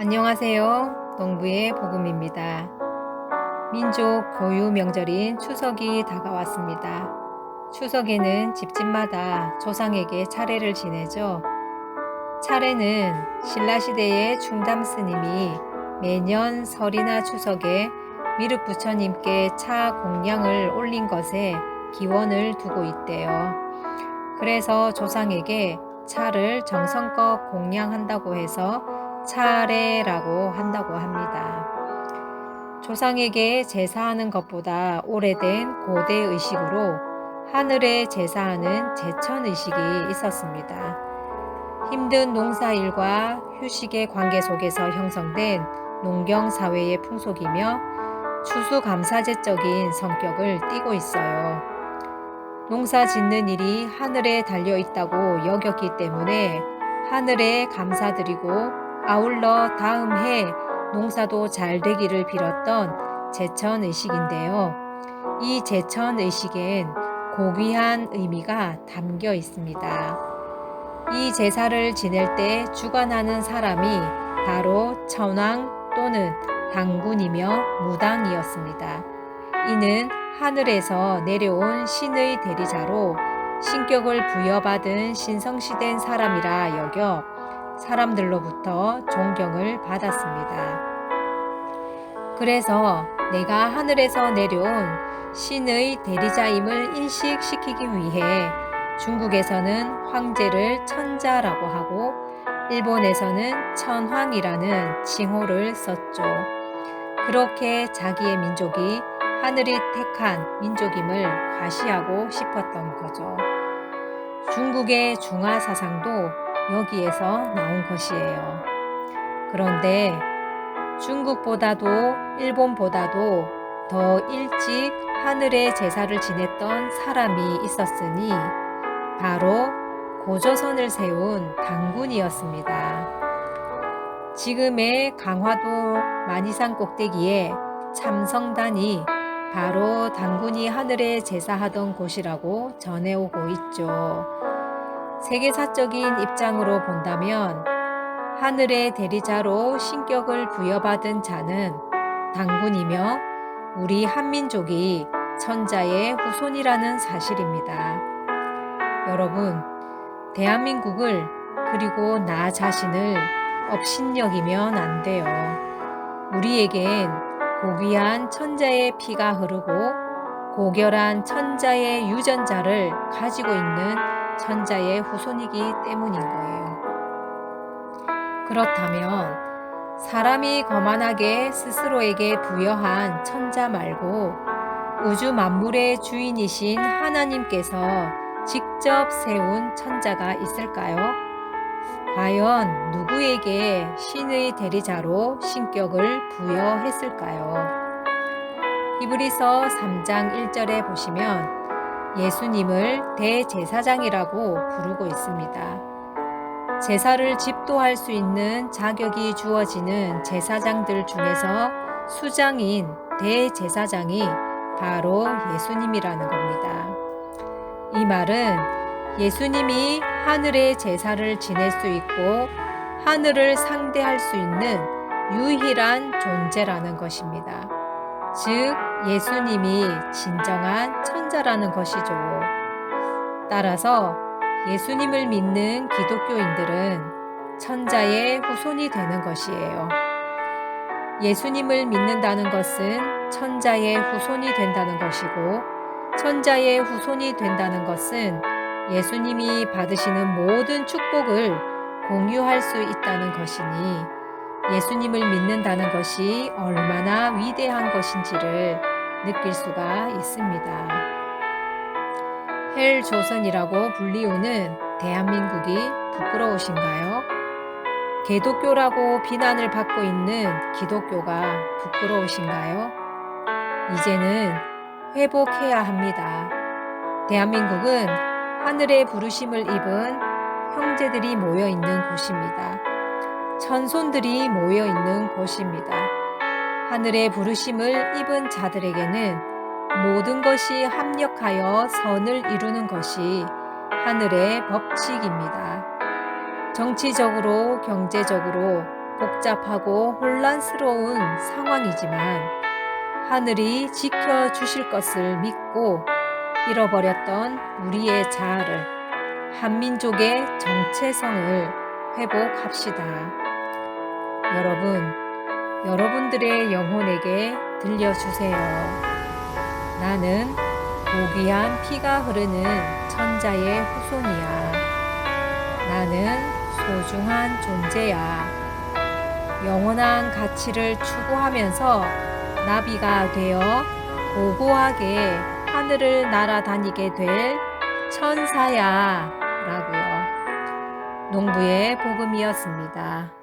안녕하세요. 농부의 복음입니다. 민족 교유 명절인 추석이 다가왔습니다. 추석에는 집집마다 조상에게 차례를 지내죠. 차례는 신라시대의 충담 스님이 매년 설이나 추석에 미륵 부처님께 차 공양을 올린 것에 기원을 두고 있대요. 그래서 조상에게 차를 정성껏 공양한다고 해서 차례라고 한다고 합니다. 조상에게 제사하는 것보다 오래된 고대 의식으로 하늘에 제사하는 제천 의식이 있었습니다. 힘든 농사일과 휴식의 관계 속에서 형성된 농경 사회의 풍속이며 추수감사제적인 성격을 띠고 있어요. 농사 짓는 일이 하늘에 달려 있다고 여겼기 때문에 하늘에 감사드리고 아울러 다음 해 농사도 잘 되기를 빌었던 제천 의식인데요. 이 제천 의식엔 고귀한 의미가 담겨 있습니다. 이 제사를 지낼 때 주관하는 사람이 바로 천왕 또는 당군이며 무당이었습니다. 이는 하늘에서 내려온 신의 대리자로 신격을 부여받은 신성시된 사람이라 여겨 사람들로부터 존경을 받았습니다. 그래서 내가 하늘에서 내려온 신의 대리자임을 인식시키기 위해 중국에서는 황제를 천자라고 하고 일본에서는 천황이라는 칭호를 썼죠. 그렇게 자기의 민족이 하늘이 택한 민족임을 과시하고 싶었던 거죠. 중국의 중화 사상도 여기에서 나온 것이에요. 그런데 중국보다도 일본보다도 더 일찍 하늘의 제사를 지냈던 사람이 있었으니 바로 고조선을 세운 당군이었습니다. 지금의 강화도 만이산 꼭대기에 참성단이 바로 당군이 하늘에 제사하던 곳이라고 전해오고 있죠. 세계사적인 입장으로 본다면 하늘의 대리자로 신격을 부여받은 자는 당군이며 우리 한민족이 천자의 후손이라는 사실입니다. 여러분, 대한민국을 그리고 나 자신을 업신여기면 안 돼요. 우리에겐 고귀한 천자의 피가 흐르고 고결한 천자의 유전자를 가지고 있는 천자의 후손이기 때문인 거예요. 그렇다면 사람이 거만하게 스스로에게 부여한 천자 말고 우주 만물의 주인이신 하나님께서 직접 세운 천자가 있을까요? 과연 누구에게 신의 대리자로 신격을 부여했을까요? 히브리서 3장 1절에 보시면 예수님을 대제사장이라고 부르고 있습니다. 제사를 집도할 수 있는 자격이 주어지는 제사장들 중에서 수장인 대제사장이 바로 예수님이라는 겁니다. 이 말은 예수님이 하늘의 제사를 지낼 수 있고 하늘을 상대할 수 있는 유일한 존재라는 것입니다. 즉, 예수님이 진정한 천자라는 것이죠. 따라서 예수님을 믿는 기독교인들은 천자의 후손이 되는 것이에요. 예수님을 믿는다는 것은 천자의 후손이 된다는 것이고, 천자의 후손이 된다는 것은 예수님이 받으시는 모든 축복을 공유할 수 있다는 것이니, 예수님을 믿는다는 것이 얼마나 위대한 것인지를 느낄 수가 있습니다. 헬 조선이라고 불리우는 대한민국이 부끄러우신가요? 개독교라고 비난을 받고 있는 기독교가 부끄러우신가요? 이제는 회복해야 합니다. 대한민국은 하늘의 부르심을 입은 형제들이 모여 있는 곳입니다. 천손들이 모여 있는 곳입니다. 하늘의 부르심을 입은 자들에게는 모든 것이 합력하여 선을 이루는 것이 하늘의 법칙입니다. 정치적으로, 경제적으로, 복잡하고 혼란스러운 상황이지만 하늘이 지켜주실 것을 믿고 잃어버렸던 우리의 자아를 한민족의 정체성을 회복합시다. 여러분, 여러분들의 영혼에게 들려주세요. 나는 고귀한 피가 흐르는 천자의 후손이야. 나는 소중한 존재야. 영원한 가치를 추구하면서 나비가 되어 고고하게 하늘을 날아다니게 될 천사야. 라고요. 농부의 복음이었습니다.